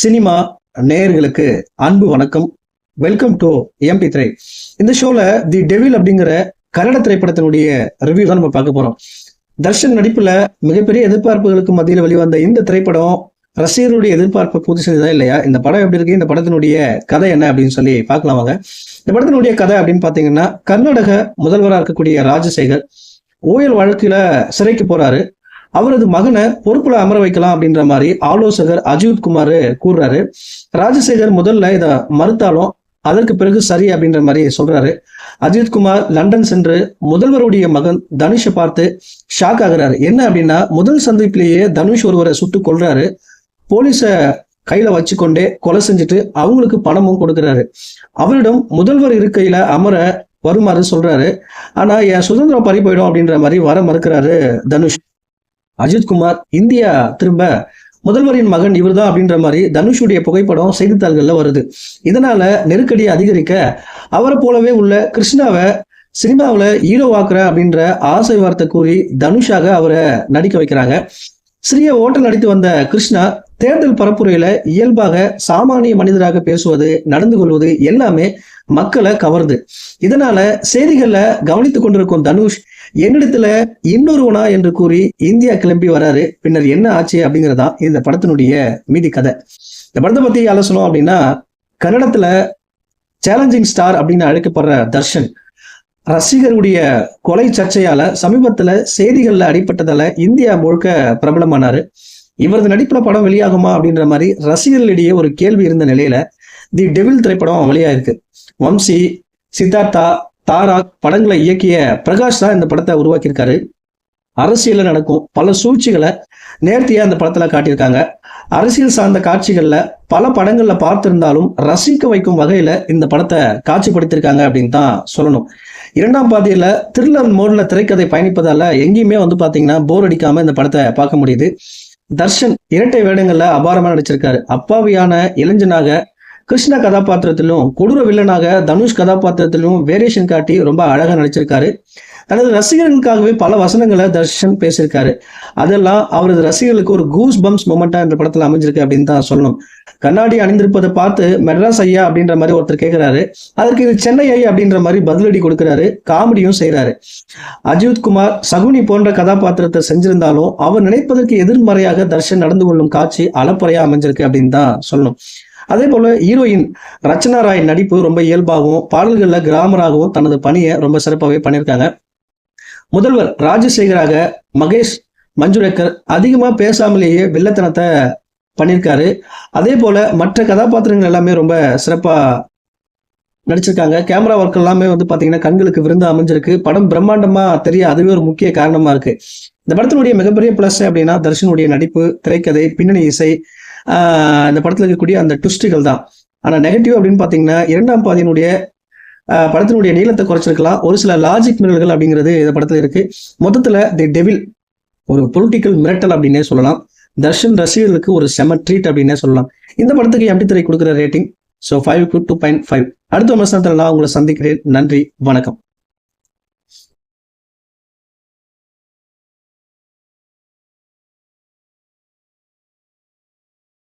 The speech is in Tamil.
சினிமா நேயர்களுக்கு அன்பு வணக்கம். வெல்கம் டு எம்பி த்ரை இந்த ஷோல தி டெவில் அப்படிங்கிற கன்னட திரைப்படத்தினுடைய ரிவ்யூ தான் நம்ம பார்க்க போறோம். தர்ஷன் நடிப்புல மிகப்பெரிய எதிர்பார்ப்புகளுக்கு மத்தியில் வெளிவந்த இந்த திரைப்படம் ரசிகர்களுடைய எதிர்பார்ப்பை பூர்த்தி செய்ததா இல்லையா? இந்த படம் எப்படி இருக்கு? இந்த படத்தினுடைய கதை என்ன அப்படின்னு சொல்லி பார்க்கலாம் வாங்க. இந்த படத்தினுடைய கதை அப்படின்னு பாத்தீங்கன்னா கர்நாடக முதல்வராக இருக்கக்கூடிய ராஜசேகர் ஓயல் வழக்குல சிறைக்கு போறாரு. அவரது மகனை பொறுப்புல அமர வைக்கலாம் அப்படின்ற மாதிரி ஆலோசகர் அஜித் குமார் கூறுறாரு. ராஜசேகர் முதல்ல இதை மறுத்தாலும் அதற்கு பிறகு சரி அப்படின்ற மாதிரி சொல்றாரு. அஜித் குமார் லண்டன் சென்று முதல்வருடைய மகன் தனுஷை பார்த்து ஷாக் ஆகுறாரு. என்ன அப்படின்னா முதல் சந்திப்பிலேயே தனுஷ் ஒருவரை சுட்டு கொல்றாரு. போலீஸ கையில வச்சுக்கொண்டே கொலை செஞ்சுட்டு அவங்களுக்கு பணமும் கொடுக்குறாரு. அவரிடம் முதல்வர் இருக்கையில அமர வருமாறு சொல்றாரு. ஆனா என் சுதந்திரம் பறி போயிடும் அப்படின்ற மாதிரி வர மறுக்கிறாரு தனுஷ். அஜித்குமார் இந்தியா திரும்ப முதல்வரின் மகன் இவர்தான் அப்படின்ற மாதிரி தனுஷுடைய புகைப்படம் செய்தித்தாள்களில் வருது. இதனால நெருக்கடியை அதிகரிக்க அவரை போலவே உள்ள கிருஷ்ணாவை சினிமாவில் ஹீரோவாக்குற அப்படின்ற ஆசை வார்த்தை கூறி தனுஷாக அவரை நடிக்க வைக்கிறாங்க. சிறிய ஓட்டல் அடித்து வந்த கிருஷ்ணா தேர்தல் பரப்புரையில இயல்பாக சாமானிய மனிதராக பேசுவது நடந்து கொள்வது எல்லாமே மக்களை கவருது இதனால செய்திகள்ல கவனித்துக் கொண்டிருக்கும் தனுஷ் என்னிடத்துல இன்னொருவனா என்று கூறி இந்தியா கிளம்பி வராரு. பின்னர் என்ன ஆச்சு அப்படிங்கறதா இந்த படத்தினுடைய மீதி கதை. இந்த படத்தை பத்தி ஆலோசனம் அப்படின்னா கன்னடத்துல சேலஞ்சிங் ஸ்டார் அப்படின்னு அழைக்கப்படுற தர்ஷன். ரசிகருடைய கொலை சர்ச்சையால சமீபத்துல செய்திகள்ல அடிப்பட்டதால இந்தியா முழுக்க பிரபலமானாரு. இவரது நடிப்புல படம் வெளியாகுமா அப்படின்ற மாதிரி ரசிகர்களிடையே ஒரு கேள்வி இருந்த நிலையில தி டெவில் திரைப்படம் வெளியாயிருக்கு. வம்சி சித்தார்த்தா தாரா படங்களை இயக்கிய பிரகாஷ் தான் இந்த படத்தை உருவாக்கியிருக்காரு. அரசியலில் நடக்கும் பல சூழ்ச்சிகளை நேர்த்தியா அந்த படத்துல காட்டியிருக்காங்க. அரசியல் சார்ந்த காட்சிகளில் பல படங்களில் பார்த்திருந்தாலும் ரசிக்க வைக்கும் வகையில் இந்த படத்தை காட்சிப்படுத்தியிருக்காங்க அப்படின்னு தான் சொல்லணும். இரண்டாம் பாதியில் த்ரில்லர் மோட்ல திரைக்கதை பயணிப்பதால் எங்கேயுமே வந்து பார்த்தீங்கன்னா போர் அடிக்காமல் இந்த படத்தை பார்க்க முடியுது. தர்ஷன் இரட்டை வேடங்களில் அபாரமாக நடிச்சிருக்காரு. அப்பாவியான இளைஞனாக கிருஷ்ண கதாபாத்திரத்திலும் கொடூர வில்லனாக தனுஷ் கதாபாத்திரத்திலும் வேரியேஷன் காட்டி ரொம்ப அழகாக நடிச்சிருக்காரு. தனது ரசிகர்களுக்காகவே பல வசனங்களை தர்ஷன் பேசியிருக்காரு. அதெல்லாம் அவரது ரசிகர்களுக்கு ஒரு கூஸ் பம்ஸ் மொமெண்டா என்ற படத்துல அமைஞ்சிருக்கு அப்படின்னு தான் சொல்லணும். கண்ணாடி அணிந்திருப்பதை பார்த்து மெட்ராஸ் ஐயா அப்படின்ற மாதிரி ஒருத்தர் கேட்கிறாரு அதற்கு இது சென்னை ஐயா அப்படின்ற மாதிரி பதிலடி கொடுக்கிறாரு. காமெடியும் செய்யறாரு அஜித் குமார் சகுனி போன்ற கதாபாத்திரத்தை செஞ்சிருந்தாலும் அவர் நினைப்பதற்கு எதிர்மறையாக தர்ஷன் நடந்து கொள்ளும் காட்சி அளப்பறையா அமைஞ்சிருக்கு அப்படின்னு தான் சொல்லணும். அதே போல ஹீரோயின் ரச்சனா ராய் நடிப்பு ரொம்ப இயல்பாகவும் பாடல்களில் கிராமராகவும் தனது பணியை ரொம்ப சிறப்பாகவே பண்ணியிருக்காங்க. முதல்வர் ராஜசேகராக மகேஷ் மஞ்சுரேக்கர் அதிகமாக பேசாமலேயே வில்லத்தனத்தை பண்ணியிருக்காரு. அதே போல் மற்ற கதாபாத்திரங்கள் எல்லாமே ரொம்ப சிறப்பாக நடிச்சிருக்காங்க. கேமரா ஒர்க் எல்லாமே வந்து பார்த்தீங்கன்னா கண்களுக்கு விருந்து அமைஞ்சிருக்கு. படம் பிரம்மாண்டமாக தெரிய அதுவே ஒரு முக்கிய காரணமாக இருக்குது இந்த படத்தினுடைய மிகப்பெரிய ப்ளஸ் அப்படின்னா தர்ஷனுடைய நடிப்பு திரைக்கதை பின்னணி இசை இந்த படத்தில் இருக்கக்கூடிய அந்த ட்விஸ்ட்டுகள் தான். ஆனால் நெகட்டிவ் அப்படின்னு பார்த்தீங்கன்னா இரண்டாம் பாதியினுடைய படத்தினுடைய நீளத்தை குறைச்சிருக்கலாம். ஒரு சில லாஜிக் மிரல்கள் அப்படிங்கிறது இந்த படத்தில் இருக்கு. மொத்தத்தில் தி டெவில் ஒரு பொலிட்டிக்கல் மிரட்டல் அப்படின்னே சொல்லலாம். தர்ஷன் ரசிகர்களுக்கு ஒரு செம ட்ரீட் அப்படின்னே சொல்லலாம். இந்த படத்துக்கு எப்படி திரை கொடுக்குற rating so five two point five அடுத்த விமர்சனத்தில் நான் உங்களை சந்திக்கிறேன். நன்றி வணக்கம்.